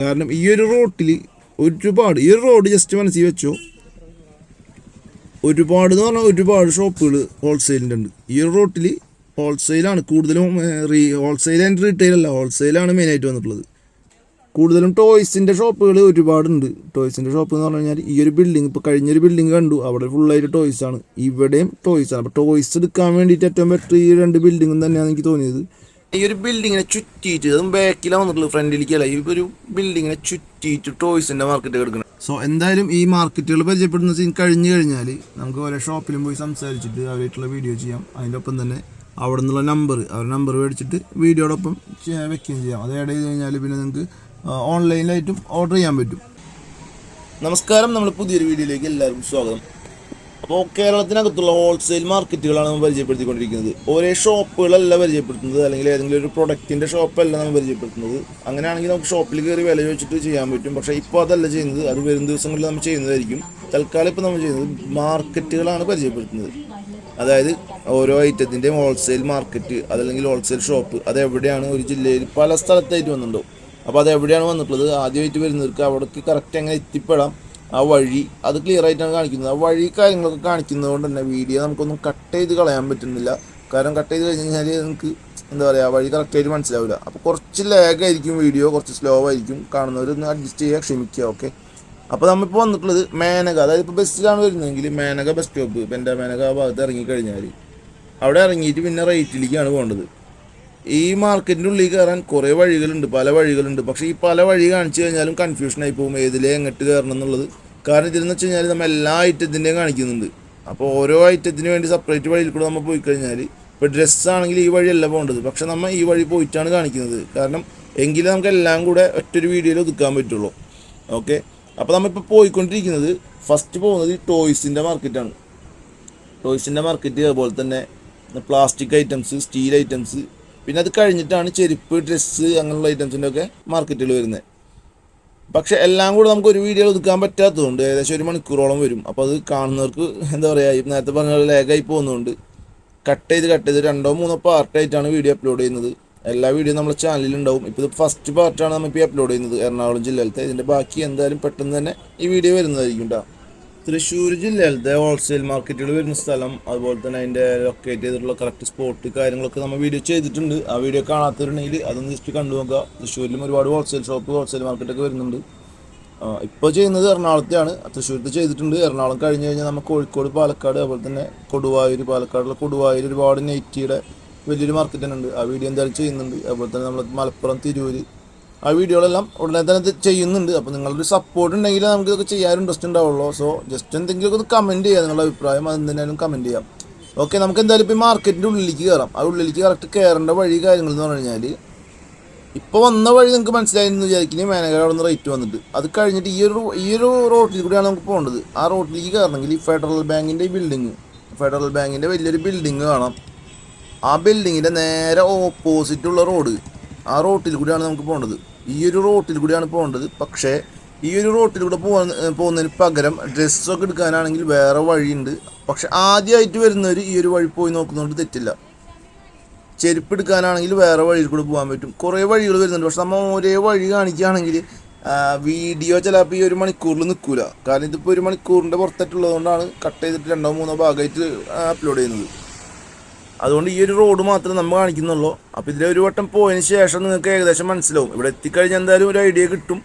കാരണം ഈ ഒരു റോട്ടിൽ ഒരുപാട് ഈ ഒരു റോഡ് ജസ്റ്റ് മനസ്സിൽ വെച്ചോ. ഒരുപാട് എന്ന് പറഞ്ഞാൽ ഒരുപാട് ഷോപ്പുകൾ ഹോൾസെയിലിന്റെ ഉണ്ട്. ഈ ഒരു റോട്ടിൽ ഹോൾസെയിലാണ് കൂടുതലും റീ ഹോൾസെയിൽ ആൻഡ് റീറ്റെയിൽ അല്ല ഹോൾസെയിലാണ് മെയിനായിട്ട് വന്നിട്ടുള്ളത്. കൂടുതലും ടോയ്സിന്റെ ഷോപ്പുകൾ ഒരുപാടുണ്ട്. ടോയ്സിന്റെ ഷോപ്പ് എന്ന് പറഞ്ഞു കഴിഞ്ഞാൽ ഈ ഒരു ബിൽഡിംഗ് ഇപ്പോൾ കഴിഞ്ഞൊരു ബിൽഡിംഗ് കണ്ടു അവിടെ ഫുള്ളായിട്ട് ടോയ്സാണ് ഇവിടെയും ടോയ്സാണ് അപ്പോൾ ടോയ്സ് എടുക്കാൻ വേണ്ടിയിട്ട് ഏറ്റവും ബെറ്റർ ഈ രണ്ട് ബിൽഡിങ്ങും തന്നെയാണ് എനിക്ക് തോന്നിയത്. ഈ ഒരു ബിൽഡിങ്ങിനെ ചുറ്റിയിട്ട് അതും ബാക്കിലാണ് വന്നിട്ടുള്ളത് ഫ്രണ്ടിലേക്കല്ല ഈ ഒരു ബിൽഡിങ്ങിനെ ചുറ്റിയിട്ട് ടോയ്സിന്റെ മാർക്കറ്റ് കിടക്കണം സോ എന്തായാലും ഈ മാർക്കറ്റുകൾ പരിചയപ്പെടുന്ന സീൻ കഴിഞ്ഞു കഴിഞ്ഞാൽ നമുക്ക് ഓരോ ഷോപ്പിലും പോയി സംസാരിച്ചിട്ട് അവരായിട്ടുള്ള വീഡിയോ ചെയ്യാം. അതിന്റെ ഒപ്പം തന്നെ അവിടെ നിന്നുള്ള നമ്പർ അവരുടെ നമ്പർ മേടിച്ചിട്ട് വീഡിയോടൊപ്പം ചെയ്യാൻ വെക്കുകയും ചെയ്യാം. അത് ആഡ് ചെയ്ത് കഴിഞ്ഞാൽ പിന്നെ നിങ്ങൾക്ക് ഓൺലൈനിലായിട്ടും ഓർഡർ ചെയ്യാൻ പറ്റും. നമസ്കാരം. നമ്മൾ പുതിയൊരു വീഡിയോയിലേക്ക് എല്ലാവർക്കും സ്വാഗതം. അപ്പോൾ കേരളത്തിനകത്തുള്ള ഹോൾസെയിൽ മാർക്കറ്റുകളാണ് നമ്മൾ പരിചയപ്പെടുത്തിക്കൊണ്ടിരിക്കുന്നത്. ഒരേ ഷോപ്പുകളല്ല പരിചയപ്പെടുത്തുന്നത് അല്ലെങ്കിൽ ഏതെങ്കിലും ഒരു പ്രൊഡക്റ്റിന്റെ ഷോപ്പല്ല നമ്മൾ പരിചയപ്പെടുത്തുന്നത്. അങ്ങനെയാണെങ്കിൽ നമുക്ക് ഷോപ്പിൽ കയറി വില ചോദിച്ചിട്ട് ചെയ്യാൻ പറ്റും. പക്ഷേ ഇപ്പോൾ അതല്ല ചെയ്യുന്നത്. അത് വരും ദിവസങ്ങളിൽ നമ്മൾ ചെയ്യുന്നതായിരിക്കും. തൽക്കാലം ഇപ്പോൾ നമ്മൾ ചെയ്യുന്നത് മാർക്കറ്റുകളാണ് പരിചയപ്പെടുത്തുന്നത്. അതായത് ഓരോ ഐറ്റത്തിന്റെയും ഹോൾസെയിൽ മാർക്കറ്റ് അതല്ലെങ്കിൽ ഹോൾസെയിൽ ഷോപ്പ് അത് എവിടെയാണ് ഒരു ജില്ലയിൽ പല സ്ഥലത്തായിട്ട് വന്നിട്ടുണ്ടോ? അപ്പോൾ അത് എവിടെയാണ് വന്നിട്ടുള്ളത്? ആദ്യമായിട്ട് വരുന്നവർക്ക് അവിടേക്ക് കറക്റ്റ് എങ്ങനെ എത്തിപ്പെടാം? ആ വഴി അത് ക്ലിയർ ആയിട്ടാണ് കാണിക്കുന്നത്. ആ വഴി കാര്യങ്ങളൊക്കെ കാണിക്കുന്നത് കൊണ്ട് തന്നെ വീഡിയോ നമുക്കൊന്നും കട്ട് ചെയ്ത് കളയാൻ പറ്റുന്നില്ല. കാരണം കട്ട് ചെയ്ത് കഴിഞ്ഞ് കഴിഞ്ഞാൽ നിങ്ങൾക്ക് എന്താ പറയുക വഴി കറക്റ്റായിട്ട് മനസ്സിലാവില്ല അപ്പോൾ കുറച്ച് ലാഗ് ആയിരിക്കും വീഡിയോ കുറച്ച് സ്ലോ ആയിരിക്കും. കാണുന്നവരൊന്ന് അഡ്ജസ്റ്റ് ചെയ്യുക ക്ഷമിക്കുക ഓക്കെ അപ്പോൾ നമ്മളിപ്പോൾ വന്നിട്ടുള്ളത് മേനക. അതായത് ഇപ്പോൾ ബസ്സിലാണ് വരുന്നതെങ്കിൽ മേനക ബസ് സ്റ്റോപ്പ് എന്റെ മേനക ആ ഭാഗത്ത് ഇറങ്ങിക്കഴിഞ്ഞാൽ അവിടെ ഇറങ്ങിയിട്ട് പിന്നെ റേറ്റിലേക്കാണ് പോകേണ്ടത്. ഈ മാർക്കറ്റിന്റെ ഉള്ളിൽ കയറാൻ കുറേ വഴികളുണ്ട് പല വഴികളുണ്ട്. പക്ഷേ ഈ പല വഴി കാണിച്ചു കഴിഞ്ഞാലും കൺഫ്യൂഷൻ ആയി പോകും ഏതിലേ എങ്ങോട്ട് കയറണം എന്നുള്ളത്. കാരണം ഇതിലെന്ന് വെച്ച് കഴിഞ്ഞാൽ നമ്മൾ എല്ലാ ഐറ്റത്തിന്റെയും കാണിക്കുന്നുണ്ട്. അപ്പോൾ ഓരോ ഐറ്റത്തിന് വേണ്ടി സെപ്പറേറ്റ് വഴിയിൽ കൂടെ നമ്മൾ പോയി കഴിഞ്ഞാൽ ഇപ്പോൾ ഡ്രസ്സാണെങ്കിൽ ഈ വഴിയല്ല പോകേണ്ടത്. പക്ഷെ നമ്മൾ ഈ വഴി പോയിട്ടാണ് കാണിക്കുന്നത്. കാരണം എങ്കിലും നമുക്ക് എല്ലാം കൂടെ ഒറ്റൊരു വീഡിയോയിൽ ഒതുക്കാൻ പറ്റുള്ളൂ. ഓക്കെ അപ്പോൾ നമ്മളിപ്പോൾ പോയിക്കൊണ്ടിരിക്കുന്നത് ഫസ്റ്റ് പോകുന്നത് ഈ ടോയ്സിന്റെ മാർക്കറ്റാണ് ടോയ്സിന്റെ മാർക്കറ്റ് അതുപോലെ തന്നെ പ്ലാസ്റ്റിക് ഐറ്റംസ് സ്റ്റീൽ ഐറ്റംസ് പിന്നെ അത് കഴിഞ്ഞിട്ടാണ് ചെരുപ്പ് ഡ്രസ്സ് അങ്ങനെയുള്ള ഐറ്റംസിന്റെ ഒക്കെ മാർക്കറ്റിൽ വരുന്നത്. പക്ഷെ എല്ലാം കൂടെ നമുക്ക് ഒരു വീഡിയോ ഒതുക്കാൻ പറ്റാത്തതുകൊണ്ട് ഏകദേശം ഒരു മണിക്കൂറോളം വരും. അപ്പോൾ അത് കാണുന്നവർക്ക് എന്താ പറയുക നേരത്തെ പറഞ്ഞ പോലെ ലേഖായി പോകുന്നതുകൊണ്ട് കട്ട് ചെയ്ത് കട്ട് ചെയ്ത് രണ്ടോ മൂന്നോ പാർട്ടായിട്ടാണ് വീഡിയോ അപ്ലോഡ് ചെയ്യുന്നത്. എല്ലാ വീഡിയോ നമ്മുടെ ചാനലിൽ ഉണ്ടാവും. ഇപ്പോൾ ഇത് ഫസ്റ്റ് പാർട്ടാണ് നമ്മളിപ്പോൾ അപ്ലോഡ് ചെയ്യുന്നത്. എറണാകുളം ജില്ലയിലത്തെ. ഇതിന്റെ ബാക്കി എന്തായാലും പെട്ടെന്ന് തന്നെ ഈ വീഡിയോ വരുന്നതായിരിക്കും കേട്ടോ തൃശ്ശൂർ ജില്ലയിലത്തെ ഹോൾസെയിൽ മാർക്കറ്റുകൾ വരുന്ന സ്ഥലം അതുപോലെ തന്നെ അതിന്റെ ലൊക്കേറ്റ് ചെയ്തിട്ടുള്ള കറക്റ്റ് സ്പോട്ട് കാര്യങ്ങളൊക്കെ നമ്മൾ വീഡിയോ ചെയ്തിട്ടുണ്ട്. ആ വീഡിയോ കാണാത്തവരുണ്ടെങ്കിൽ അതൊന്ന് ജസ്റ്റ് കണ്ടു നോക്കുക. തൃശ്ശൂരിലും ഒരുപാട് ഹോൾസെയിൽ ഷോപ്പ് ഹോൾസെയിൽ മാർക്കറ്റൊക്കെ വരുന്നുണ്ട്. ഇപ്പോൾ ചെയ്യുന്നത് എറണാകുളത്തെയാണ്. തൃശ്ശൂരത്ത് ചെയ്തിട്ടുണ്ട്. എറണാകുളം കഴിഞ്ഞ് കഴിഞ്ഞാൽ നമ്മൾ കോഴിക്കോട് പാലക്കാട് അതുപോലെ തന്നെ കൊടുവായൂർ പാലക്കാടുള്ള കൊടുവായൂർ ഒരുപാട് നെയ്റ്റിയുടെ വലിയൊരു മാർക്കറ്റ് തന്നെ ഉണ്ട് ആ വീഡിയോ എന്തായാലും ചെയ്യുന്നുണ്ട്. അതുപോലെ തന്നെ നമ്മൾ മലപ്പുറം തിരൂര് ആ വീഡിയോകളെല്ലാം ഉടനെ തന്നെ ചെയ്യുന്നുണ്ട്. അപ്പോൾ നിങ്ങളൊരു സപ്പോർട്ട് ഉണ്ടെങ്കിൽ നമുക്ക് ഇതൊക്കെ ചെയ്യാൻ ഇൻട്രസ്റ്റ് ഉണ്ടാവുള്ളൂ. സോ ജസ്റ്റ് എന്തെങ്കിലുമൊക്കെ ഒന്ന് കമന്റ് ചെയ്യാം നിങ്ങളുടെ അഭിപ്രായം അത് എന്തിനായാലും കമന്റ് ചെയ്യാം. ഓക്കെ നമുക്ക് എന്തായാലും ഇപ്പോൾ മാർക്കറ്റിന്റെ ഉള്ളിലേക്ക് കയറാം ആ ഉള്ളിലേക്ക് കറക്റ്റ് കയറേണ്ട വഴി കാര്യങ്ങൾ എന്ന് പറഞ്ഞു കഴിഞ്ഞാൽ ഇപ്പോൾ വന്ന വഴി നിങ്ങൾക്ക് മനസ്സിലായിരുന്നു വിചാരിക്കുന്നത് മേനകര അവിടെ നിന്ന് റേറ്റ് വന്നിട്ട്. അത് കഴിഞ്ഞിട്ട് ഈ ഒരു ഈ ഒരു റോട്ടിൽ കൂടിയാണ് നമുക്ക് പോകേണ്ടത്. ആ റോട്ടിലേക്ക് കയറണമെങ്കിൽ ഈ ഫെഡറൽ ബാങ്കിന്റെ ബിൽഡിങ് ഫെഡറൽ ബാങ്കിന്റെ വലിയൊരു ബിൽഡിങ് കാണാം. ആ ബിൽഡിങ്ങിന്റെ നേരെ ഓപ്പോസിറ്റുള്ള റോഡ് ആ റോട്ടിൽ കൂടിയാണ് നമുക്ക് പോകേണ്ടത്. ഈ ഒരു റോട്ടിൽ കൂടിയാണ് പോകേണ്ടത്. പക്ഷേ ഈ ഒരു റോട്ടിൽ കൂടെ പോകുന്ന പോകുന്നതിന് പകരം ഡ്രസ്സൊക്കെ എടുക്കാനാണെങ്കിൽ വേറെ വഴിയുണ്ട്. പക്ഷെ ആദ്യമായിട്ട് വരുന്നവർ ഈ ഒരു വഴി പോയി നോക്കുന്നതുകൊണ്ട് തെറ്റില്ല. ചെരുപ്പ് എടുക്കാനാണെങ്കിൽ വേറെ വഴിയിൽ കൂടെ പോകാൻ പറ്റും. കുറേ വഴികൾ വരുന്നുണ്ട്. പക്ഷെ നമ്മൾ ഒരേ വഴി കാണിക്കുകയാണെങ്കിൽ വീഡിയോ ചിലപ്പോൾ ഈ ഒരു മണിക്കൂറിൽ നിൽക്കില്ല കാരണം ഇതിപ്പോൾ ഒരു മണിക്കൂറിന്റെ പുറത്തായിട്ടുള്ളതുകൊണ്ടാണ് കട്ട് ചെയ്തിട്ട് രണ്ടോ മൂന്നോ ഭാഗമായിട്ട് അപ്ലോഡ് ചെയ്യുന്നത്. അതുകൊണ്ട് ഈ ഒരു റോഡ് മാത്രമേ നമ്മൾ കാണിക്കുന്നുള്ളൂ. അപ്പോൾ ഇതിലെ ഒരു വട്ടം പോയതിന് ശേഷം നിങ്ങൾക്ക് ഏകദേശം മനസ്സിലാവും. ഇവിടെ എത്തിക്കഴിഞ്ഞാൽ എന്തായാലും ഒരു ഐഡിയ കിട്ടും.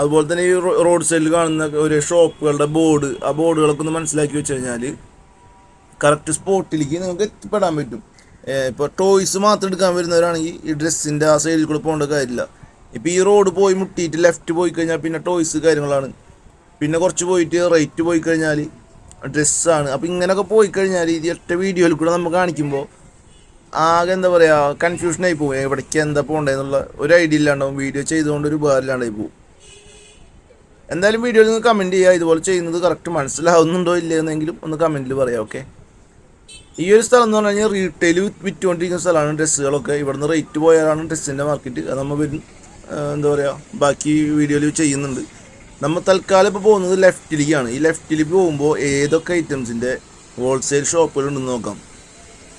അതുപോലെ തന്നെ ഈ റോഡ് സൈഡിൽ കാണുന്ന ഒരു ഷോപ്പുകളുടെ ബോർഡ് ആ ബോർഡുകളൊക്കെ ഒന്ന് മനസ്സിലാക്കി വെച്ച് കഴിഞ്ഞാൽ കറക്റ്റ് സ്പോട്ടിലേക്ക് നിങ്ങൾക്ക് എത്തിപ്പെടാൻ പറ്റും. ഇപ്പോൾ ടോയ്സ് മാത്രം എടുക്കാൻ വരുന്നവരാണെങ്കിൽ ഈ ഡ്രസ്സിന്റെ ആ സൈഡിൽ കൂടെ പോകേണ്ട കാര്യമില്ല. ഇപ്പോൾ ഈ റോഡ് പോയി മുട്ടിയിട്ട് ലെഫ്റ്റ് പോയി കഴിഞ്ഞാൽ പിന്നെ ടോയ്സ് കാര്യങ്ങളാണ്. പിന്നെ കുറച്ച് പോയിട്ട് റൈറ്റ് പോയി കഴിഞ്ഞാൽ ഡ്രസ്സാണ്. അപ്പോൾ ഇങ്ങനെയൊക്കെ പോയി കഴിഞ്ഞാൽ ഈ ഒറ്റ വീഡിയോയിൽ കൂടെ നമ്മൾ കാണിക്കുമ്പോൾ ആകെ എന്താ പറയുക കൺഫ്യൂഷനായി പോകും എവിടേക്ക് എന്താ പോകേണ്ടതെന്നുള്ള ഒരു ഐഡിയ ഇല്ലാണ്ടാവും. വീഡിയോ ചെയ്തുകൊണ്ട് ഒരു ഉപകാരമില്ലാണ്ടായി പോകും എന്തായാലും വീഡിയോയിൽ നിങ്ങൾ കമന്റ് ചെയ്യുക ഇതുപോലെ ചെയ്യുന്നത് കറക്റ്റ് മനസ്സിലാവുന്നുണ്ടോ ഇല്ലയെന്നെങ്കിലും ഒന്ന് കമന്റിൽ പറയാം ഓക്കെ ഈ ഒരു സ്ഥലം എന്ന് പറഞ്ഞു കഴിഞ്ഞാൽ റീറ്റെയിൽ വിറ്റുകൊണ്ടിരിക്കുന്ന സ്ഥലമാണ്. ഡ്രസ്സുകളൊക്കെ ഇവിടുന്ന് റേറ്റ് പോയാലാണ് ഡ്രസ്സിന്റെ മാർക്കറ്റ് അത് നമ്മൾ എന്താ പറയുക ബാക്കി വീഡിയോയിൽ ചെയ്യുന്നുണ്ട്. നമ്മൾ തൽക്കാലം ഇപ്പോൾ പോകുന്നത് ലെഫ്റ്റിലേക്കാണ് ഈ ലെഫ്റ്റിൽ പോകുമ്പോൾ ഏതൊക്കെ ഐറ്റംസിന്റെ ഹോൾസെയിൽ ഷോപ്പുകളുണ്ടെന്ന് നോക്കാം.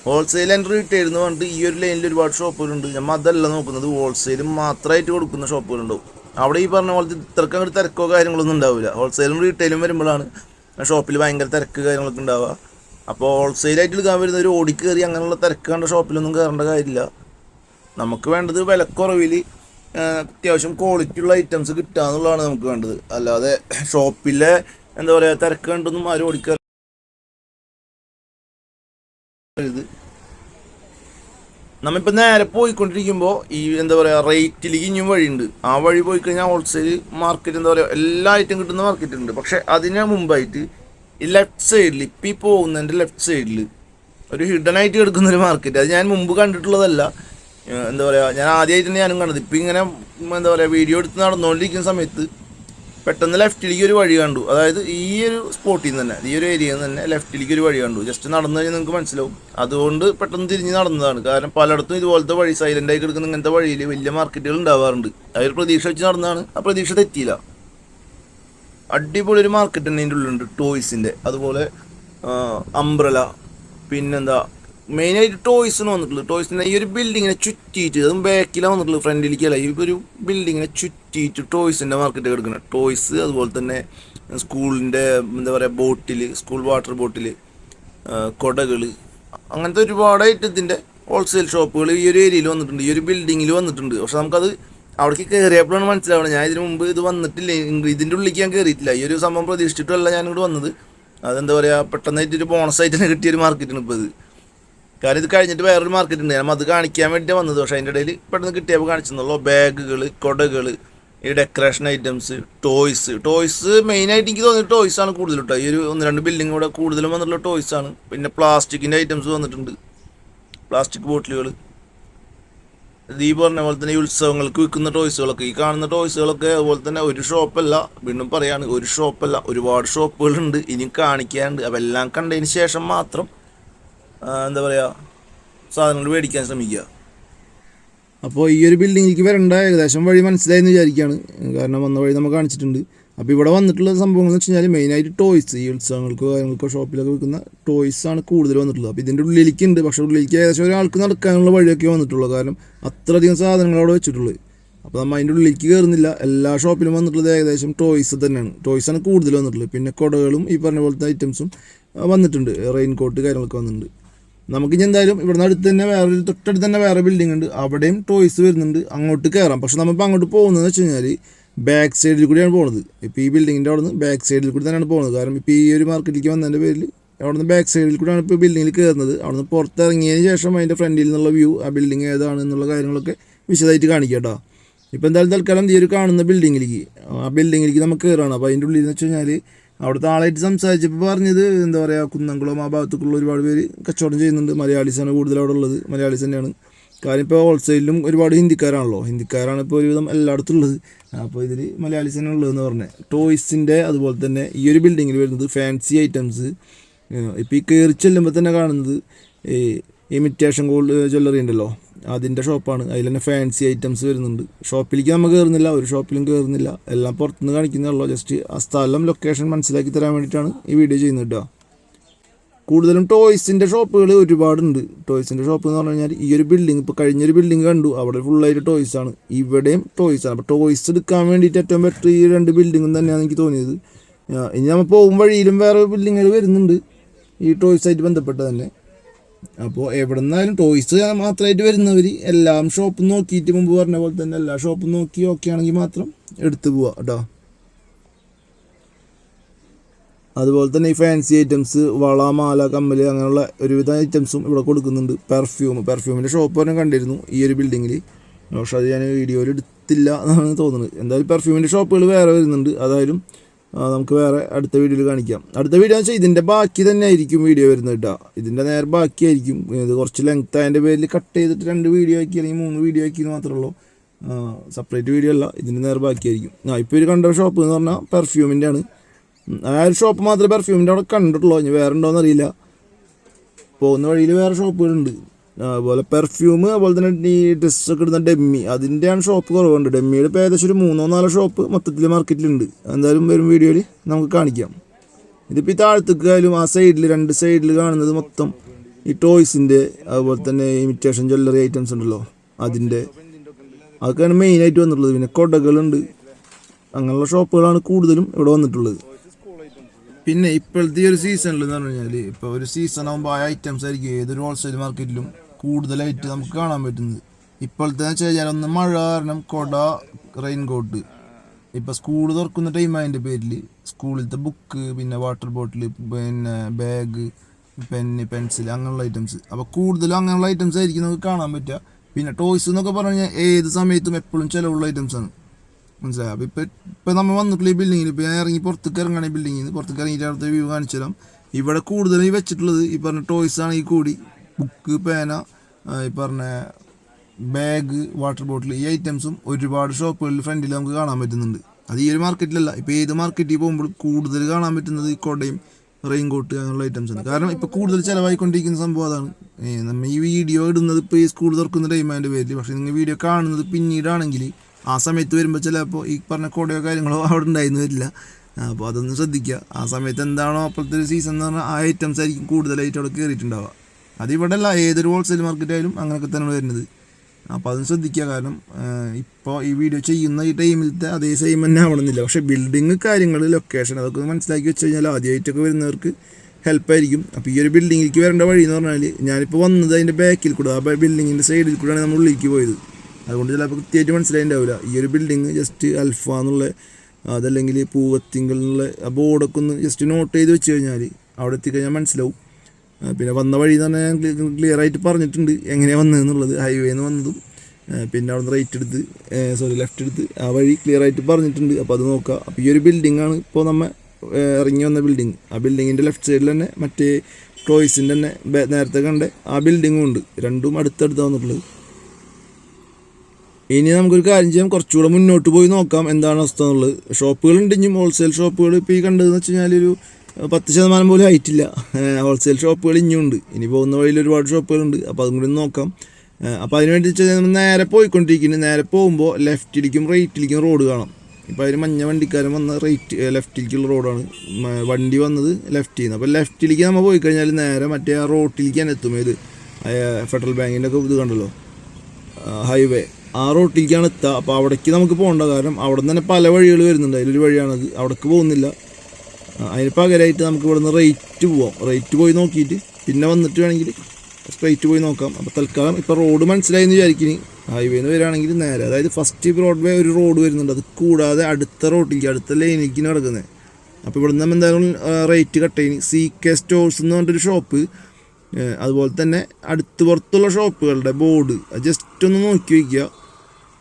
ഹോൾസെയിൽ ആൻഡ് റീറ്റെയിൽ എന്ന് പറഞ്ഞിട്ട് ഈ ഒരു ലൈനിൽ ഒരുപാട് ഷോപ്പുകളുണ്ട് നമ്മൾ അതല്ല നോക്കുന്നത്. ഹോൾസെയിൽ മാത്രമായിട്ട് കൊടുക്കുന്ന ഷോപ്പുകളുണ്ടാവും അവിടെ ഈ പറഞ്ഞ പോലത്തെ ഇത്രക്ക് അങ്ങോട്ട് തിരക്കോ കാര്യങ്ങളൊന്നും ഉണ്ടാവില്ല ഹോൾസെയിലും റീറ്റെയിലും വരുമ്പോഴാണ് ഷോപ്പിൽ ഭയങ്കര തിരക്ക് കാര്യങ്ങളൊക്കെ ഉണ്ടാവുക. അപ്പോൾ ഹോൾസെയിലായിട്ട് എടുക്കാൻ വരുന്ന ഒരു ഓടി കയറി അങ്ങനെയുള്ള തിരക്ക് കണ്ട ഷോപ്പിലൊന്നും കയറേണ്ട കാര്യമില്ല. നമുക്ക് വേണ്ടത് വിലക്കുറവിൽ അത്യാവശ്യം ക്വാളിറ്റി ഉള്ള ഐറ്റംസ് കിട്ടുക എന്നുള്ളതാണ് നമുക്ക് വേണ്ടത്. അല്ലാതെ ഷോപ്പിലെ എന്താ പറയുക തിരക്ക് ആരും ഓടിക്കാറ് നമ്മിപ്പോൾ നേരെ പോയിക്കൊണ്ടിരിക്കുമ്പോൾ ഈ എന്താ പറയുക റേറ്റിലേക്ക് ഇനിയും വഴിയുണ്ട്. ആ വഴി പോയി കഴിഞ്ഞാൽ ഹോൾസെയിൽ മാർക്കറ്റ് എന്താ പറയുക എല്ലാ ഐറ്റം കിട്ടുന്ന മാർക്കറ്റ് ഉണ്ട് പക്ഷെ അതിന് മുമ്പായിട്ട് ഈ ലെഫ്റ്റ് സൈഡിൽ ഇപ്പം ഈ പോകുന്നതിന്റെ ലെഫ്റ്റ് സൈഡിൽ ഒരു ഹിഡൻ ആയിട്ട് കിടക്കുന്ന ഒരു മാർക്കറ്റ് അത് ഞാൻ മുമ്പ് കണ്ടിട്ടുള്ളതല്ല. എന്താ പറയുക ഞാൻ ആദ്യമായിട്ടാണ് ഞാനും കണ്ടത്. ഇപ്പം ഇങ്ങനെ എന്താ പറയുക വീഡിയോ എടുത്ത് നടന്നുകൊണ്ടിരിക്കുന്ന സമയത്ത് പെട്ടെന്ന് ലെഫ്റ്റിലേക്ക് ഒരു വഴി കണ്ടു. അതായത് ഈ ഒരു സ്പോട്ടിൽ നിന്ന് തന്നെ ഈ ഒരു ഏരിയയിൽ നിന്ന് തന്നെ ലെഫ്റ്റിലേക്ക് ഒരു വഴി കണ്ടു. ജസ്റ്റ് നടന്നു കഴിഞ്ഞാൽ നിങ്ങൾക്ക് മനസ്സിലാവും. അതുകൊണ്ട് പെട്ടെന്ന് തിരിഞ്ഞ് നടന്നതാണ്. കാരണം പലയിടത്തും ഇതുപോലത്തെ വഴി സൈലന്റ് ആയി കിടക്കുന്ന ഇങ്ങനത്തെ വഴിയിൽ വലിയ മാർക്കറ്റുകൾ ഉണ്ടാവാറുണ്ട്. അതൊരു പ്രതീക്ഷ വെച്ച് നടന്നതാണ്. ആ പ്രതീക്ഷ തെറ്റിയില്ല. അടിപൊളി ഒരു മാർക്കറ്റ് തന്നെ ഇതിന്റെ ഉള്ളിലുണ്ട്. ടോയ്സിന്റെ അതുപോലെ അംബ്രല പിന്നെന്താ മെയിനായിട്ട് ടോയ്സിന് വന്നിട്ടുള്ളത്. ടോയ്സിന് ഈ ഒരു ബിൽഡിങ്ങിനെ ചുറ്റിയിട്ട് അതും ബാക്കിലാണ് വന്നിട്ടുള്ളത് ഫ്രണ്ടിലേക്കല്ല. ഈ ഒരു ബിൽഡിങ്ങിനെ ചുറ്റിയിട്ട് ടോയ്സിന്റെ മാർക്കറ്റ് കിടക്കുന്നത് ടോയ്സ് അതുപോലെ തന്നെ സ്കൂളിന്റെ എന്താ പറയുക ബോട്ടിൽ സ്കൂൾ വാട്ടർ ബോട്ടിൽ കൊടകൾ അങ്ങനത്തെ ഒരുപാട് ഐറ്റത്തിന്റെ ഹോൾസെയിൽ ഷോപ്പുകൾ ഈ ഒരു ഏരിയയിൽ വന്നിട്ടുണ്ട്. ഈ ഒരു ബിൽഡിങ്ങിൽ വന്നിട്ടുണ്ട്. പക്ഷെ നമുക്കത് അവിടേക്ക് കയറിയപ്പോഴാണ് മനസ്സിലാവുന്നത് ഞാൻ ഇതിന് മുമ്പ് ഇത് വന്നിട്ടില്ല. ഇതിന്റെ ഉള്ളിലേക്ക് ഞാൻ കയറിയിട്ടില്ല ഈ ഒരു സംഭവം പ്രതീക്ഷിച്ചിട്ടല്ല ഞാൻ ഇങ്ങോട്ട് വന്നത്. അതെന്താ പറയുക പെട്ടെന്നായിട്ട് ഒരു ബോണസ് ആയിട്ട് കിട്ടിയ ഒരു മാർക്കറ്റാണ് ഇപ്പോൾ ഇത്. കാരണം ഇത് കഴിഞ്ഞിട്ട് വേറൊരു മാർക്കറ്റ് ഉണ്ട്. ഞാൻ അത് കാണിക്കാൻ വേണ്ടി വന്നത്. പക്ഷേ അതിന്റെ ഇടയിൽ പെട്ടെന്ന് കിട്ടിയപ്പോൾ കാണിച്ചെന്നുള്ളൂ ബാഗുകൾ കൊടകൾ ഈ ഡെക്കറേഷൻ ഐറ്റംസ് ടോയ്സ് ടോയ്സ് മെയിനായിട്ട് എനിക്ക് തോന്നിയത് ടോയ്സ് ആണ് കൂടുതൽ കേട്ടോ ഈ ഒരു ഒന്ന് രണ്ട് ബിൽഡിംഗ് കൂടെ കൂടുതലും വന്നിട്ടുള്ള ടോയ്സ് ആണ്. പിന്നെ പ്ലാസ്റ്റിക്കിന്റെ ഐറ്റംസ് വന്നിട്ടുണ്ട്. പ്ലാസ്റ്റിക് ബോട്ടിലുകൾ ഈ പറഞ്ഞ പോലെ തന്നെ ഈ ഉത്സവങ്ങൾക്ക് വിൽക്കുന്ന ടോയ്സുകളൊക്കെ ഈ കാണുന്ന ടോയ്സുകളൊക്കെ അതുപോലെ തന്നെ ഒരു ഷോപ്പല്ല വീണ്ടും പറയാണ് ഒരു ഷോപ്പല്ല ഒരുപാട് ഷോപ്പുകളുണ്ട് ഇനിയും കാണിക്കാനുണ്ട്. അപ്പം എല്ലാം കണ്ടതിന് ശേഷം മാത്രം എന്താ പറയുക സാധനങ്ങൾ മേടിക്കാൻ ശ്രമിക്കുക. അപ്പോൾ ഈ ഒരു ബിൽഡിങ്ങിലേക്ക് വരേണ്ട ഏകദേശം വഴി മനസ്സിലായെന്ന് വിചാരിക്കുകയാണ് കാരണം വന്ന വഴി നമ്മൾ കാണിച്ചിട്ടുണ്ട്. അപ്പോൾ ഇവിടെ വന്നിട്ടുള്ള സംഭവങ്ങൾ എന്ന് വെച്ച് കഴിഞ്ഞാൽ മെയിനായിട്ട് ടോയ്സ് ഈ ഉത്സവങ്ങൾക്കോ കാര്യങ്ങൾക്കോ ഷോപ്പിലൊക്കെ വിൽക്കുന്ന ടോയ്സ് ആണ് കൂടുതൽ വന്നിട്ടുള്ളത്. അപ്പോൾ ഇതിന്റെ ഉള്ളിലേക്ക് ഉണ്ട് പക്ഷേ ഉള്ളിലേക്ക് ഏകദേശം ഒരാൾക്ക് നടക്കാനുള്ള വഴിയൊക്കെ വന്നിട്ടുള്ളൂ. കാരണം അത്രയധികം സാധനങ്ങൾ അവിടെ വെച്ചിട്ടുള്ളത്. അപ്പോൾ നമ്മൾ അതിന്റെ ഉള്ളിലേക്ക് കയറുന്നില്ല എല്ലാ ഷോപ്പിലും വന്നിട്ടുള്ളത് ഏകദേശം ടോയ്സ് തന്നെയാണ്. ടോയ്സ് ആണ് കൂടുതൽ വന്നിട്ടുള്ളത്. പിന്നെ കുടകളും ഈ പറഞ്ഞ പോലത്തെ ഐറ്റംസും വന്നിട്ടുണ്ട്. റെയിൻ കോട്ട് കാര്യങ്ങളൊക്കെ വന്നിട്ടുണ്ട്. നമുക്ക് ഇനി എന്തായാലും ഇവിടുന്ന് അടുത്ത് തന്നെ വേറൊരു തൊട്ടടുത്ത് തന്നെ വേറെ ബിൽഡിംഗ് ഉണ്ട്. അവിടെയും ടോയ്സ് വരുന്നുണ്ട്. അങ്ങോട്ട് കയറാം പക്ഷെ നമ്മൾ നമ്മളിപ്പോൾ അങ്ങോട്ട് പോകുന്നതെന്ന് വെച്ച് കഴിഞ്ഞാൽ ബാക്ക് സൈഡിൽ കൂടിയാണ് പോകുന്നത് ഇപ്പോൾ ഈ ബിൽഡിങ്ങിന്റെ അവിടെ നിന്ന് ബാക്ക് സൈഡിൽ കൂടി തന്നെയാണ് പോകുന്നത് കാരണം ഇപ്പോൾ ഈ ഒരു മാർക്കറ്റിലേക്ക് വന്നതിന്റെ പേരിൽ അവിടെ നിന്ന് ബാക്ക് സൈഡിൽ കൂടിയാണ് ഇപ്പോൾ ബിൽഡിങ്ങിൽ കയറുന്നത് അവിടെ നിന്ന് പുറത്തിറങ്ങിയതിന് ശേഷം അതിന്റെ ഫ്രണ്ടിൽ നിന്നുള്ള വ്യൂ ആ ബിൽഡിംഗ് ഏതാണ് എന്നുള്ള കാര്യങ്ങളൊക്കെ വിശദമായിട്ട് കാണിക്കാം കേട്ടോ. ഇപ്പോൾ എന്തായാലും തൽക്കാലം ഈ ഒരു കാണുന്ന ബിൽഡിങ്ങിലേക്ക് ആ ബിൽഡിങ്ങിലേക്ക് നമുക്ക് കയറാണ് അപ്പോൾ അതിന്റെ ഉള്ളിൽ എന്ന് വെച്ച് കഴിഞ്ഞാൽ അവിടുത്തെ ആളായിട്ട് സംസാരിച്ചപ്പോൾ പറഞ്ഞത് എന്താ പറയുക കുന്നംകുളം ആ ഭാഗത്തേക്കുള്ള ഒരുപാട് പേര് കച്ചവടം ചെയ്യുന്നുണ്ട്. മലയാളീസാണ് കൂടുതൽ അവിടെ ഉള്ളത്. മലയാളീസ് തന്നെയാണ്. കാര്യം ഇപ്പോൾ ഹോൾസെയിലും ഒരുപാട് ഹിന്ദിക്കാരാണല്ലോ. ഹിന്ദിക്കാരാണ് ഇപ്പോൾ ഒരുവിധം എല്ലായിടത്തും ഉള്ളത്. അപ്പോൾ ഇതിൽ മലയാളീസ് തന്നെ ഉള്ളതെന്ന് പറഞ്ഞത് ടോയ്സിന്റെ അതുപോലെ തന്നെ ഈ ഒരു ബിൽഡിങ്ങിൽ വരുന്നത് ഫാൻസി ഐറ്റംസ്. ഇപ്പോൾ ഈ കയറി ചെല്ലുമ്പോൾ തന്നെ കാണുന്നത് ഈ ഇമിറ്റേഷൻ ഗോൾഡ് ജ്വല്ലറി ഉണ്ടല്ലോ. അതിന്റെ ഷോപ്പാണ്. അതിൽ തന്നെ ഫാൻസി ഐറ്റംസ് വരുന്നുണ്ട്. ഷോപ്പിലേക്ക് നമ്മൾ കയറുന്നില്ല ഒരു ഷോപ്പിലും കയറുന്നില്ല എല്ലാം പുറത്തുനിന്ന് കാണിക്കുന്നുള്ളൂ ജസ്റ്റ് ആ സ്ഥലം ലൊക്കേഷൻ മനസ്സിലാക്കി തരാൻ വേണ്ടിയിട്ടാണ് ഈ വീഡിയോ ചെയ്യുന്നത് കേട്ടോ കൂടുതലും ടോയ്സിന്റെ ഷോപ്പുകൾ ഒരുപാടുണ്ട്. ടോയ്സിന്റെ ഷോപ്പ് എന്ന് പറഞ്ഞു കഴിഞ്ഞാൽ ഈ ഒരു ബിൽഡിംഗ് ഇപ്പോൾ കഴിഞ്ഞൊരു ബിൽഡിംഗ് കണ്ടു. അവിടെ ഫുള്ളായിട്ട് ടോയ്സ് ആണ്. ഇവിടെയും ടോയ്സ് ആണ്. അപ്പോൾ ടോയ്സ് എടുക്കാൻ വേണ്ടിയിട്ട് ഏറ്റവും ബെറ്റർ ഈ രണ്ട് ബിൽഡിങ്ങും തന്നെയാണ് എനിക്ക് തോന്നിയത്. ഇനി നമ്മൾ പോകും വഴിയിലും വേറെ ബിൽഡിങ്ങുകൾ വരുന്നുണ്ട്. ഈ ടോയ്സായിട്ട് ബന്ധപ്പെട്ട് തന്നെ. അപ്പോൾ എവിടെ നിന്നാലും ടോയ്സ് മാത്രമായിട്ട് വരുന്നവർ എല്ലാം ഷോപ്പ് നോക്കിയിട്ട് മുമ്പ് പറഞ്ഞ പോലെ തന്നെ എല്ലാ ഷോപ്പ് നോക്കി ഓക്കെ ആണെങ്കിൽ മാത്രം എടുത്തു പോവാം കേട്ടോ അതുപോലെ തന്നെ ഈ ഫാൻസി ഐറ്റംസ് വള മാല കമ്മൽ അങ്ങനെയുള്ള ഒരുവിധ ഐറ്റംസും ഇവിടെ കൊടുക്കുന്നുണ്ട്. പെർഫ്യൂം പെർഫ്യൂമിന്റെ ഷോപ്പ് തന്നെ കണ്ടിരുന്നു ഈ ഒരു ബിൽഡിങ്ങിൽ പക്ഷെ അത് ഞാൻ വീഡിയോയിൽ എടുത്തില്ല എന്നാണ് തോന്നുന്നത്. എന്തായാലും പെർഫ്യൂമിന്റെ ഷോപ്പുകൾ വേറെ വരുന്നുണ്ട്. അതായാലും നമുക്ക് വേറെ അടുത്ത വീഡിയോയിൽ കാണിക്കാം. അടുത്ത വീഡിയോ എന്ന് വെച്ചാൽ ഇതിന്റെ ബാക്കി തന്നെ ആയിരിക്കും വീഡിയോ വരുന്നത് കേട്ടോ. ഇതിന്റെ നേരെ ബാക്കിയായിരിക്കും. ഇത് കുറച്ച് ലെങ്ത് അതിന്റെ പേരിൽ കട്ട് ചെയ്തിട്ട് രണ്ട് വീഡിയോ ആക്കി അല്ലെങ്കിൽ മൂന്ന് വീഡിയോ ആക്കി എന്ന് മാത്രമേ ഉള്ളൂ. സെപ്പറേറ്റ് വീഡിയോ അല്ല ഇതിന്റെ നേരെ ബാക്കിയായിരിക്കും. ആ ഇപ്പോൾ ഒരു കണ്ട ഷോപ്പ് എന്ന് പറഞ്ഞാൽ പെർഫ്യൂമിന്റെ ആണ്. ആ ഒരു ഷോപ്പ് മാത്രമേ പെർഫ്യൂമിന്റെ അവിടെ കണ്ടിട്ടുള്ളൂ. ഇനി വേറെ ഉണ്ടോയെന്ന് അറിയില്ല. പോകുന്ന വഴിയിൽ വേറെ ഷോപ്പുകളുണ്ട് അതുപോലെ പെർഫ്യൂം അതുപോലെ തന്നെ ഈ ഡ്രസ്സൊക്കെ ഇടുന്ന ഡെമ്മി അതിന്റെയാണ് ഷോപ്പ് കുറവുണ്ട്. ഡെമ്മിയുടെ ഇപ്പോൾ ഏകദേശം ഒരു മൂന്നോ നാലോ ഷോപ്പ് മൊത്തത്തിൽ മാർക്കറ്റിലുണ്ട് എന്തായാലും വരും വീഡിയോയിൽ നമുക്ക് കാണിക്കാം. ഇതിപ്പോൾ ഈ താഴത്തേക്കായാലും ആ സൈഡിൽ രണ്ട് സൈഡിൽ കാണുന്നത് മൊത്തം ഈ ടോയ്സിന്റെ അതുപോലെ തന്നെ ഇമിറ്റേഷൻ ജ്വല്ലറി ഐറ്റംസ് ഉണ്ടല്ലോ. അതിന്റെ അതൊക്കെയാണ് മെയിനായിട്ട് വന്നിട്ടുള്ളത്. പിന്നെ കൊടകളുണ്ട്. അങ്ങനെയുള്ള ഷോപ്പുകളാണ് കൂടുതലും ഇവിടെ വന്നിട്ടുള്ളത്. പിന്നെ ഇപ്പോഴത്തെ ഈ ഒരു സീസണിൽ എന്ന് പറഞ്ഞു കഴിഞ്ഞാൽ ഇപ്പോൾ ഒരു സീസൺ ആകുമ്പോൾ ആ ഐറ്റംസ് ആയിരിക്കും. ഏതൊരു ഹോൾസെയിൽ മാർക്കറ്റിലും കൂടുതലായിട്ട് നമുക്ക് കാണാൻ പറ്റുന്നത്. ഇപ്പോഴത്തെ വെച്ച് കഴിഞ്ഞാൽ ഒന്ന് മഴ കാരണം കൊട റെയിൻകോട്ട് ഇപ്പം സ്കൂൾ തുറക്കുന്ന ടൈം അതിന്റെ പേരിൽ സ്കൂളിലത്തെ ബുക്ക് പിന്നെ വാട്ടർ ബോട്ടിൽ പിന്നെ ബാഗ് പെന്ന് പെൻസിൽ അങ്ങനെയുള്ള ഐറ്റംസ് അപ്പോൾ കൂടുതലും അങ്ങനെയുള്ള ഐറ്റംസ് ആയിരിക്കും നമുക്ക് കാണാൻ പറ്റുക. പിന്നെ ടോയ്സ് എന്നൊക്കെ പറഞ്ഞു കഴിഞ്ഞാൽ ഏത് സമയത്തും എപ്പോഴും ചിലവുള്ള ഐറ്റംസ് ആണ്. മനസ്സിലായി? അപ്പോൾ ഇപ്പോൾ ഇപ്പോൾ നമ്മൾ വന്നിട്ടുള്ള ഈ ബിൽഡിങ്ങിൽ ഇപ്പോൾ ഞാൻ ഇറങ്ങി പുറത്തേക്ക് ഇറങ്ങുകയാണ് ഈ ബിൽഡിങ്ങിൽ നിന്ന്. പുറത്തേക്ക് ഇറങ്ങിയിട്ട് അടുത്ത വ്യൂ കാണിച്ചു തരാം ഇവിടെ കൂടുതലും ഈ വെച്ചിട്ടുള്ളത് ഈ പറഞ്ഞ ടോയ്സ് ആണെങ്കിൽ കൂടി. ബുക്ക് പേന ഈ പറഞ്ഞ ബാഗ് വാട്ടർ ബോട്ടിൽ ഈ ഐറ്റംസും ഒരുപാട് ഷോപ്പുകളിൽ ഫ്രണ്ടിൽ നമുക്ക് കാണാൻ പറ്റുന്നുണ്ട്. അത് ഈ ഒരു മാർക്കറ്റിലല്ല ഇപ്പോൾ ഏത് മാർക്കറ്റിൽ പോകുമ്പോൾ കൂടുതൽ കാണാൻ പറ്റുന്നത് ഈ കൊടയും റെയിൻകോട്ട് അങ്ങനെയുള്ള ഐറ്റംസ് ആണ്. കാരണം ഇപ്പോൾ കൂടുതൽ ചിലവായിക്കൊണ്ടിരിക്കുന്ന സംഭവം അതാണ്. നമ്മൾ ഈ വീഡിയോ ഇടുന്നത് ഇപ്പോൾ ഈ സ്കൂൾ തുറക്കുന്ന ടൈം അതിന്റെ പേരിൽ പക്ഷേ നിങ്ങൾ വീഡിയോ കാണുന്നത് പിന്നീടാണെങ്കിൽ ആ സമയത്ത് വരുമ്പോൾ ചിലപ്പോൾ ഈ പറഞ്ഞ കൊടയോ കാര്യങ്ങളോ അവിടെ ഉണ്ടായിരുന്നു വരില്ല. അപ്പോൾ അതൊന്ന് ശ്രദ്ധിക്കുക ആ സമയത്ത് എന്താണോ അപ്പോഴത്തെ ഒരു സീസൺ എന്ന് പറഞ്ഞാൽ ആ ഐറ്റംസ് ആയിരിക്കും കൂടുതലായിട്ട് അവിടെ കയറിയിട്ടുണ്ടാവുക അത് ഇവിടെ അല്ല ഏതൊരു ഹോൾസെയിൽ മാർക്കറ്റ് ആയാലും അങ്ങനെയൊക്കെ തന്നെയാണ് വരുന്നത്. അപ്പോൾ അതും ശ്രദ്ധിക്കുക. കാരണം ഇപ്പോൾ ഈ വീഡിയോ ചെയ്യുന്ന ഈ ടൈമിലത്തെ അതേ സെയിം തന്നെ ആവണമെന്നില്ല. പക്ഷേ ബിൽഡിങ് കാര്യങ്ങൾ ലൊക്കേഷൻ അതൊക്കെ മനസ്സിലാക്കി വെച്ച് കഴിഞ്ഞാൽ ആദ്യമായിട്ടൊക്കെ വരുന്നവർക്ക് ഹെൽപ്പായിരിക്കും അപ്പോൾ ഈ ഒരു ബിൽഡിങ്ങിലേക്ക് വരേണ്ട വഴി എന്ന് പറഞ്ഞാൽ ഞാനിപ്പോൾ വന്നത് അതിന്റെ ബാക്കിൽ കൂടെ ആ ബിൽഡിങ്ങിന്റെ സൈഡിൽ കൂടെയാണ് നമ്മൾ ഉള്ളിലേക്ക് പോയത്. അതുകൊണ്ട് ചിലപ്പോൾ കൃത്യമായിട്ട് മനസ്സിലായിണ്ടാവില്ല ഈ ഒരു ബിൽഡിങ് ജസ്റ്റ് അൽഫ എന്നുള്ള അതല്ലെങ്കിൽ പൂവത്തിങ്കൽ എന്നുള്ള ആ ബോർഡൊക്കെ ഒന്ന് ജസ്റ്റ് നോട്ട് ചെയ്ത് വെച്ച് കഴിഞ്ഞാൽ അവിടെ എത്തിക്കഴിഞ്ഞാൽ മനസ്സിലാവും. പിന്നെ വന്ന വഴി എന്ന് പറഞ്ഞാൽ ഞാൻ ക്ലിയർ ആയിട്ട് പറഞ്ഞിട്ടുണ്ട് എങ്ങനെയാണ് വന്നതെന്നുള്ളത്. ഹൈവേന്ന് വന്നതും പിന്നെ അവിടെ നിന്ന് റൈറ്റ് എടുത്ത് സോറി ലെഫ്റ്റ് എടുത്ത് ആ വഴി ക്ലിയർ ആയിട്ട് പറഞ്ഞിട്ടുണ്ട്. അപ്പോൾ അത് നോക്കുക അപ്പോൾ ഈ ഒരു ബിൽഡിംഗ് ആണ് ഇപ്പോൾ നമ്മൾ ഇറങ്ങി വന്ന ബിൽഡിംഗ് ആ ബിൽഡിങ്ങിന്റെ ലെഫ്റ്റ് സൈഡിൽ തന്നെ മറ്റേ ടോയ്സിന്റെ തന്നെ നേരത്തെ കണ്ട ആ ബിൽഡിങ്ങും ഉണ്ട്. രണ്ടും അടുത്തടുത്ത് വന്നിട്ടുള്ളത്. ഇനി നമുക്കൊരു കാര്യം ചെയ്യാം. കുറച്ചുകൂടെ മുന്നോട്ട് പോയി നോക്കാം. എന്താണ് അവസ്ഥ എന്നുള്ളത്. ഷോപ്പുകളുണ്ട്. ഇനിയും ഹോൾസെയിൽ ഷോപ്പുകൾ ഇപ്പോൾ ഈ കണ്ടതെന്ന് വെച്ച് കഴിഞ്ഞാൽ ഒരു പത്ത് ശതമാനം പോലും ആയിട്ടില്ല. ഹോൾസെയിൽ ഷോപ്പുകൾ ഇനിയും ഉണ്ട് ഇനി പോകുന്ന വഴിയിൽ ഒരുപാട് ഷോപ്പുകളുണ്ട് അപ്പോൾ അതും കൂടി നോക്കാം. അപ്പോൾ അതിന് വേണ്ടി നമ്മൾ നേരെ പോയിക്കൊണ്ടിരിക്കുന്നത് നേരെ പോകുമ്പോൾ ലെഫ്റ്റിലേക്കും റൈറ്റിലേക്കും റോഡ് കാണാം. ഇപ്പോൾ അതിന് മഞ്ഞ വണ്ടിക്കാരൻ വന്ന റൈറ്റ് ലെഫ്റ്റിലേക്കുള്ള റോഡാണ് വണ്ടി വന്നത് ലെഫ്റ്റിൽ നിന്ന് അപ്പോൾ ലെഫ്റ്റിലേക്ക് നമ്മൾ പോയി കഴിഞ്ഞാൽ നേരെ മറ്റേ ആ റോട്ടിലേക്ക് തന്നെ എത്തും ഇത്. ഫെഡറൽ ബാങ്കിന്റെ ഒക്കെ ഇത് കണ്ടല്ലോ? ഹൈവേ ആ റോട്ടിലേക്കാണ് എത്തുക അപ്പോൾ അവിടേക്ക് നമുക്ക് പോകേണ്ട കാരണം അവിടെ നിന്ന് തന്നെ പല വഴികൾ വരുന്നുണ്ട്. അതിലൊരു വഴിയാണത്. അവിടേക്ക് പോകുന്നില്ല. അതിന് പകരമായിട്ട് നമുക്ക് ഇവിടെ നിന്ന് റേറ്റ് പോവാം. റേറ്റ് പോയി നോക്കിയിട്ട് പിന്നെ വന്നിട്ട് വേണമെങ്കിൽ സ്ട്രൈറ്റ് പോയി നോക്കാം. അപ്പോൾ തൽക്കാലം ഇപ്പോൾ റോഡ് മനസ്സിലായി എന്ന് വിചാരിക്കുന്നു. ഹൈവേ എന്ന് വരികയാണെങ്കിൽ നേരെ. അതായത് ഫസ്റ്റ് ബ്രോഡ്വേ ഒരു റോഡ് വരുന്നുണ്ട്. അത് കൂടാതെ അടുത്ത റോട്ടിലേക്ക് അടുത്ത ലൈനിലേക്ക് കിടക്കുന്നത് അപ്പോൾ ഇവിടെ നിന്ന് എന്തായാലും റേറ്റ് കട്ട് ചെയ്യുന്നു സി കെ സ്റ്റോഴ്സ് എന്ന് പറഞ്ഞിട്ടൊരു ഷോപ്പ് അതുപോലെ തന്നെ അടുത്ത് പുറത്തുള്ള ഷോപ്പുകളുടെ ബോർഡ് ജസ്റ്റ് ഒന്ന് നോക്കി വയ്ക്കുക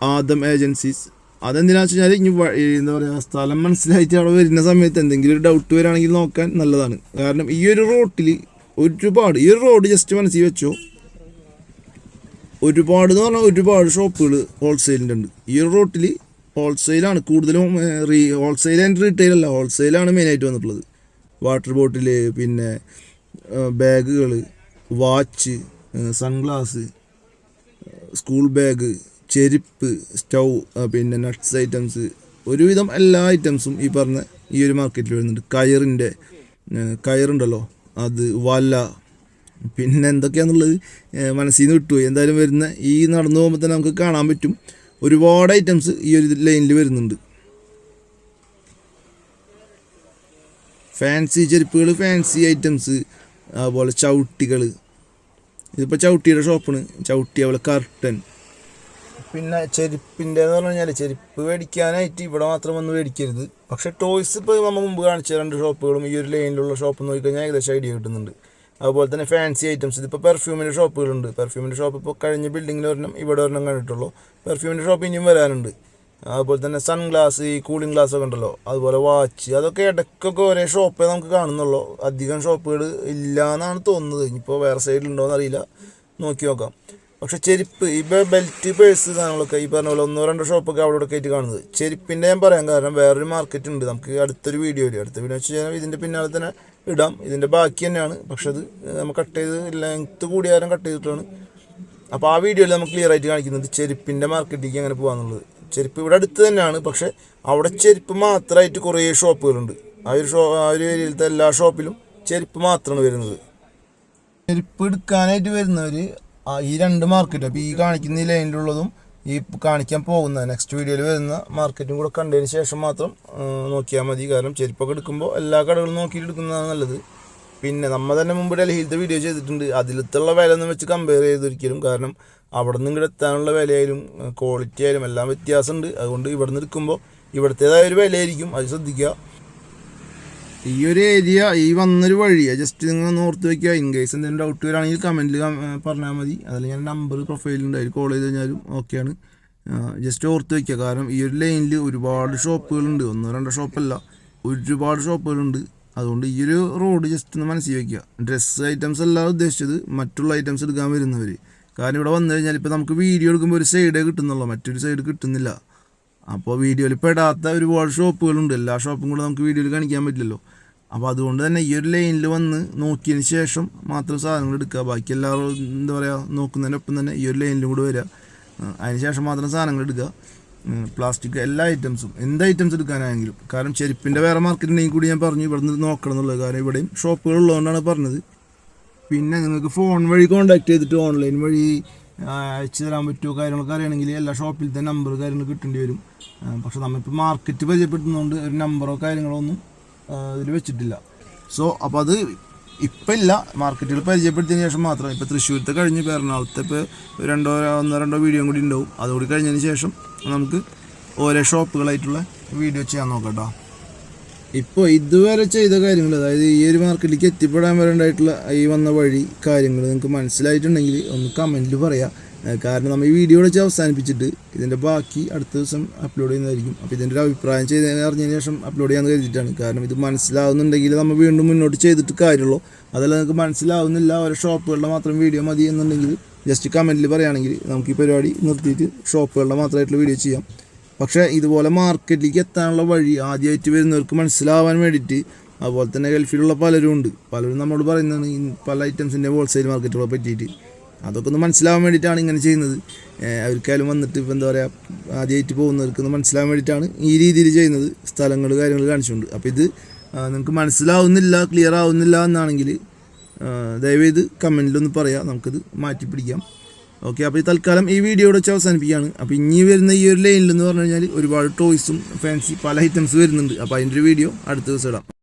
ആദം ഏജൻസീസ് അതെന്തിനാന്ന് വെച്ച് കഴിഞ്ഞാൽ ഇനി എന്താ പറയുക സ്ഥലം മനസ്സിലായിട്ട് അവിടെ വരുന്ന സമയത്ത് എന്തെങ്കിലും ഒരു ഡൗട്ട് വരികയാണെങ്കിൽ നോക്കാൻ നല്ലതാണ്. കാരണം ഈ ഒരു റോട്ടിൽ ഒരുപാട് ഈ ഒരു റോഡ് ജസ്റ്റ് മനസ്സിൽ വെച്ചോ. ഒരുപാട് എന്ന് പറഞ്ഞാൽ ഒരുപാട് ഷോപ്പുകൾ ഹോൾസെയിലിന്റെ ഉണ്ട്. ഈ ഒരു റോട്ടിൽ ഹോൾസെയിലാണ് കൂടുതലും റീ ഹോൾസെയിൽ ആൻഡ് റീറ്റെയിൽ അല്ല ഹോൾസെയിലാണ് മെയിനായിട്ട് വന്നിട്ടുള്ളത്. വാട്ടർ ബോട്ടിൽ പിന്നെ ബാഗുകൾ വാച്ച് സൺഗ്ലാസ് സ്കൂൾ ബാഗ് ചെരുപ്പ് സ്റ്റൗ പിന്നെ നട്ട്സ് ഐറ്റംസ് ഒരുവിധം എല്ലാ ഐറ്റംസും ഈ പറഞ്ഞ ഈ ഒരു മാർക്കറ്റിൽ വരുന്നുണ്ട്. കയറിന്റെ കയറുണ്ടല്ലോ അത് വല പിന്നെ എന്തൊക്കെയാണെന്നുള്ളത് മനസ്സിൽ നിന്ന് വിട്ടുപോയി എന്തായാലും വരുന്ന ഈ നടന്നു പോകുമ്പോൾ തന്നെ നമുക്ക് കാണാൻ പറ്റും ഒരുപാട് ഐറ്റംസ് ഈ ഒരു ലൈനിൽ വരുന്നുണ്ട്. ഫാൻസി ചെരുപ്പുകൾ ഫാൻസി ഐറ്റംസ് അതുപോലെ ചവിട്ടികൾ ഇതിപ്പോൾ ചവിട്ടിയുടെ ഷോപ്പാണ് ചവിട്ടി അതുപോലെ കർട്ടൻ പിന്നെ ചെരുപ്പിന്റെ എന്ന് പറഞ്ഞു കഴിഞ്ഞാൽ ചെരുപ്പ് മേടിക്കാനായിട്ട് ഇവിടെ മാത്രം വന്ന് മേടിക്കരുത്. പക്ഷേ ടോയ്സ് ഇപ്പോൾ നമ്മൾ മുമ്പ് കാണിച്ച രണ്ട് ഷോപ്പുകളും ഈ ഒരു ലൈനിലുള്ള ഷോപ്പ് നോക്കിക്കഴിഞ്ഞാൽ ഏകദേശം ഐഡിയ കിട്ടുന്നുണ്ട്. അതുപോലെ തന്നെ ഫാൻസി ഐറ്റംസ് ഇതിപ്പോൾ പെർഫ്യൂമിന്റെ ഷോപ്പുകളുണ്ട് പെർഫ്യൂമിന്റെ ഷോപ്പ് ഇപ്പോൾ കഴിഞ്ഞ ബിൽഡിങ്ങിൽ ഒരെണ്ണം ഇവിടെ ഒരെണ്ണം കണ്ടിട്ടുള്ളൂ. പെർഫ്യൂമിന്റെ ഷോപ്പ് ഇനിയും വരാനുണ്ട്. അതുപോലെ തന്നെ സൺഗ്ലാസ് ഈ കൂളിംഗ് ഗ്ലാസ് ഒക്കെ ഉണ്ടല്ലോ. അതുപോലെ വാച്ച് അതൊക്കെ ഇടയ്ക്കൊക്കെ ഒരേ ഷോപ്പേ നമുക്ക് കാണുന്നുള്ളൂ. അധികം ഷോപ്പുകൾ ഇല്ല എന്നാണ് തോന്നുന്നത്. ഇനിയിപ്പോൾ വേറെ സൈഡിലുണ്ടോ എന്നറിയില്ല നോക്കി നോക്കാം. പക്ഷെ ചെരുപ്പ് ഇപ്പോൾ ബെൽറ്റ് പേഴ്സ് സാധനങ്ങളൊക്കെ ഈ പറഞ്ഞ പോലെ ഒന്നോ രണ്ടോ ഷോപ്പൊക്കെ അവിടെ ആയിട്ട് കാണുന്നത്. ചെരുപ്പിന്റെ ഞാൻ പറയാം കാരണം വേറൊരു മാർക്കറ്റ് ഉണ്ട്. നമുക്ക് അടുത്തൊരു വീഡിയോ വരും അടുത്ത വീഡിയോ വെച്ച് കഴിഞ്ഞാൽ ഇതിന്റെ പിന്നാലെ തന്നെ ഇടാം. ഇതിന്റെ ബാക്കി തന്നെയാണ്. പക്ഷെ അത് നമ്മൾ കട്ട് ചെയ്ത് ലെങ്ത്ത് കൂടിയാലും കട്ട് ചെയ്തിട്ടാണ്. അപ്പോൾ ആ വീഡിയോയിൽ നമുക്ക് ക്ലിയർ ആയിട്ട് കാണിക്കുന്നത് ചെരുപ്പിന്റെ മാർക്കറ്റിലേക്ക് അങ്ങനെ പോകാന്നുള്ളത് ചെരുപ്പ് ഇവിടെ അടുത്ത് തന്നെയാണ്. പക്ഷെ അവിടെ ചെരുപ്പ് മാത്രമായിട്ട് കുറേ ഷോപ്പുകളുണ്ട്. ആ ഒരു ഷോ ആ ഒരു ഏരിയയിലത്തെ എല്ലാ ഷോപ്പിലും ചെരുപ്പ് മാത്രമാണ് വരുന്നത്. ചെരുപ്പ് എടുക്കാനായിട്ട് വരുന്നവർ ഈ രണ്ട് മാർക്കറ്റും അപ്പോൾ ഈ കാണിക്കുന്ന ഈ ലൈനിലുള്ളതും ഈ കാണിക്കാൻ പോകുന്ന നെക്സ്റ്റ് വീഡിയോയിൽ വരുന്ന മാർക്കറ്റും കൂടെ കണ്ടതിന് ശേഷം മാത്രം നോക്കിയാൽ മതി. കാരണം ചെരുപ്പൊക്കെ എടുക്കുമ്പോൾ എല്ലാ കടകളും നോക്കിയിട്ട് എടുക്കുന്നതാണ് നല്ലത്. പിന്നെ നമ്മൾ തന്നെ മുമ്പ് ഡൽഹിയിലത്തെ വീഡിയോ ചെയ്തിട്ടുണ്ട്. അതിലത്തുള്ള വില ഒന്നും വെച്ച് കമ്പയർ ചെയ്തൊരിക്കലും കാരണം അവിടെ നിന്ന് ഇങ്ങോട്ട് എത്താനുള്ള വിലയായാലും ക്വാളിറ്റി ആയാലും എല്ലാം വ്യത്യാസമുണ്ട്. അതുകൊണ്ട് ഇവിടെ നിന്ന് എടുക്കുമ്പോൾ ഇവിടുത്തേതായ ഒരു വിലയായിരിക്കും. അത് ശ്രദ്ധിക്കുക. ഈ ഒരു ഏരിയ ഈ വന്നൊരു വഴിയാണ് ജസ്റ്റ് നിങ്ങൾ ഒന്ന് ഓർത്ത് വെക്കുക. ഇൻ കേസ് എന്തെങ്കിലും ഡൗട്ട് വരാണെങ്കിൽ കമന്റിൽ പറഞ്ഞാൽ മതി. അതിൽ ഞാൻ നമ്പർ പ്രൊഫൈലുണ്ട് അതിൽ കോൾ ചെയ്ത് കഴിഞ്ഞാലും ഓക്കെയാണ് ജസ്റ്റ് ഓർത്ത് വെക്കുക. കാരണം ഈ ഒരു ലൈനിൽ ഒരുപാട് ഷോപ്പുകളുണ്ട് ഒന്നോ രണ്ടോ ഷോപ്പല്ല ഒരുപാട് ഷോപ്പുകളുണ്ട് അതുകൊണ്ട് ഈ ഒരു റോഡ് ജസ്റ്റ് ഒന്ന് മനസ്സിൽ വയ്ക്കുക ഡ്രസ്സ് ഐറ്റംസ് അല്ലാതെ ഉദ്ദേശിച്ചത് മറ്റുള്ള ഐറ്റംസ് എടുക്കാൻ വരുന്നവർ കാരണം ഇവിടെ വന്നു കഴിഞ്ഞാൽ ഇപ്പോൾ നമുക്ക് വീഡിയോ എടുക്കുമ്പോൾ ഒരു സൈഡേ കിട്ടുന്നുള്ളൂ. മറ്റൊരു സൈഡ് കിട്ടുന്നില്ല. അപ്പോൾ വീഡിയോയിൽ പെടാത്ത ഒരുപാട് ഷോപ്പുകളുണ്ട് എല്ലാ ഷോപ്പും കൂടെ നമുക്ക് വീഡിയോയിൽ കാണിക്കാൻ പറ്റില്ലല്ലോ. അപ്പോൾ അതുകൊണ്ട് തന്നെ ഈ ഒരു ലൈനിൽ വന്ന് നോക്കിയതിന് ശേഷം മാത്രം സാധനങ്ങൾ എടുക്കുക. ബാക്കി എല്ലാവരും എന്താ പറയുക നോക്കുന്നതിനൊപ്പം തന്നെ ഈ ഒരു ലൈനിലും കൂടെ വരിക. അതിന് ശേഷം മാത്രം സാധനങ്ങൾ എടുക്കുക. പ്ലാസ്റ്റിക് എല്ലാ ഐറ്റംസും എന്ത് ഐറ്റംസ് എടുക്കാനാണെങ്കിലും. കാരണം ചെരുപ്പിന്റെ വേറെ മാർക്കറ്റ് ഉണ്ടെങ്കിൽ കൂടി ഞാൻ പറഞ്ഞു ഇവിടെ നിന്ന് നോക്കണം എന്നുള്ളത്. കാരണം ഇവിടെയും ഷോപ്പുകൾ ഉള്ളതുകൊണ്ടാണ് പറഞ്ഞത്. പിന്നെ നിങ്ങൾക്ക് ഫോൺ വഴി കോൺടാക്ട് ചെയ്തിട്ട് ഓൺലൈൻ വഴി അയച്ചു തരാൻ പറ്റുമോ കാര്യങ്ങളൊക്കെ അറിയണമെങ്കിൽ എല്ലാ ഷോപ്പിലത്തെ നമ്പർ കാര്യങ്ങൾ കിട്ടേണ്ടി വരും. പക്ഷേ നമ്മളിപ്പോൾ മാർക്കറ്റ് പരിചയപ്പെടുത്തുന്നതുകൊണ്ട് ഒരു നമ്പറോ കാര്യങ്ങളോ ഒന്നും ഇതിൽ വെച്ചിട്ടില്ല. സോ അപ്പോൾ അത് ഇപ്പം ഇല്ല മാർക്കറ്റുകൾ പരിചയപ്പെടുത്തിയതിന് ശേഷം മാത്രം. ഇപ്പോൾ തൃശ്ശൂരത്തെ കഴിഞ്ഞ് ഇപ്പോൾ എറണാകുളത്തെ ഇപ്പോൾ രണ്ടോ ഒന്നോ രണ്ടോ വീഡിയോ കൂടി ഉണ്ടാവും. അതുകൂടി കഴിഞ്ഞതിന് ശേഷം നമുക്ക് ഓരോ ഷോപ്പുകളായിട്ടുള്ള വീഡിയോ ചെയ്യാൻ നോക്കട്ടോ. കേട്ടോ ഇപ്പോൾ ഇതുവരെ ചെയ്ത കാര്യങ്ങൾ അതായത് ഈ ഒരു മാർക്കറ്റിലേക്ക് എത്തിപ്പെടാൻ വരേണ്ടായിട്ടുള്ള ഈ വന്ന വഴി കാര്യങ്ങൾ നിങ്ങൾക്ക് മനസ്സിലായിട്ടുണ്ടെങ്കിൽ ഒന്ന് കമന്റിൽ പറയാം. കാരണം നമ്മൾ ഈ വീഡിയോ വെച്ച് അവസാനിപ്പിച്ചിട്ട് ഇതിന്റെ ബാക്കി അടുത്ത ദിവസം അപ്ലോഡ് ചെയ്യുന്നതായിരിക്കും. അപ്പോൾ ഇതിന്റെ ഒരു അഭിപ്രായം ചെയ്ത് അറിഞ്ഞതിന് ശേഷം അപ്ലോഡ് ചെയ്യാമെന്ന് കരുതിയിട്ടാണ്. കാരണം ഇത് മനസ്സിലാവുന്നുണ്ടെങ്കിൽ നമ്മൾ വീണ്ടും മുന്നോട്ട് ചെയ്തിട്ട് കാര്യമുള്ളൂ. അതല്ല നിങ്ങൾക്ക് മനസ്സിലാവുന്നില്ല ഓരോ ഷോപ്പുകളുടെ മാത്രം വീഡിയോ മതി എന്നുണ്ടെങ്കിൽ ജസ്റ്റ് കമന്റിൽ പറയുകയാണെങ്കിൽ നമുക്ക് ഈ പരിപാടി നിർത്തിയിട്ട് ഷോപ്പുകളുടെ മാത്രമായിട്ടുള്ള വീഡിയോ ചെയ്യാം. പക്ഷേ ഇതുപോലെ മാർക്കറ്റിലേക്ക് എത്താനുള്ള വഴി ആദ്യമായിട്ട് വരുന്നവർക്ക് മനസ്സിലാവാൻ വേണ്ടിയിട്ട് അതുപോലെ തന്നെ ഗൾഫിലുള്ള പലരും ഉണ്ട്. പലരും നമ്മളോട് പറയുന്നതാണ് പല ഐറ്റംസിന്റെ ഹോൾസെയിൽ മാർക്കറ്റുകളെ പറ്റിയിട്ട്. അതൊക്കെ ഒന്ന് മനസ്സിലാവാൻ വേണ്ടിയിട്ടാണ് ഇങ്ങനെ ചെയ്യുന്നത്. അവർക്കായാലും വന്നിട്ട് ഇപ്പോൾ എന്താ പറയുക ആദ്യമായിട്ട് പോകുന്നവർക്ക് ഒന്ന് മനസ്സിലാവാൻ വേണ്ടിയിട്ടാണ് ഈ രീതിയിൽ ചെയ്യുന്നത്. സ്ഥലങ്ങൾ കാര്യങ്ങൾ കാണിച്ചുകൊണ്ട്. അപ്പോൾ ഇത് നിങ്ങൾക്ക് മനസ്സിലാവുന്നില്ല ക്ലിയർ ആവുന്നില്ല എന്നാണെങ്കിൽ ദയവേത് കമന്റിലൊന്ന് പറയാം. നമുക്കിത് മാറ്റി പിടിക്കാം ഓക്കെ അപ്പോൾ ഈ തൽക്കാലം ഈ വീഡിയോയുടെ വെച്ച് അവസാനിപ്പിക്കുകയാണ്. അപ്പോൾ ഇനി വരുന്ന ഈ ഒരു ലൈനിൽ എന്ന് പറഞ്ഞു കഴിഞ്ഞാൽ ഒരുപാട് ടോയ്സും ഫാൻസി പല ഐറ്റംസ് വരുന്നുണ്ട്. അപ്പോൾ അതിന്റെ ഒരു വീഡിയോ അടുത്ത ദിവസം ഇടാം.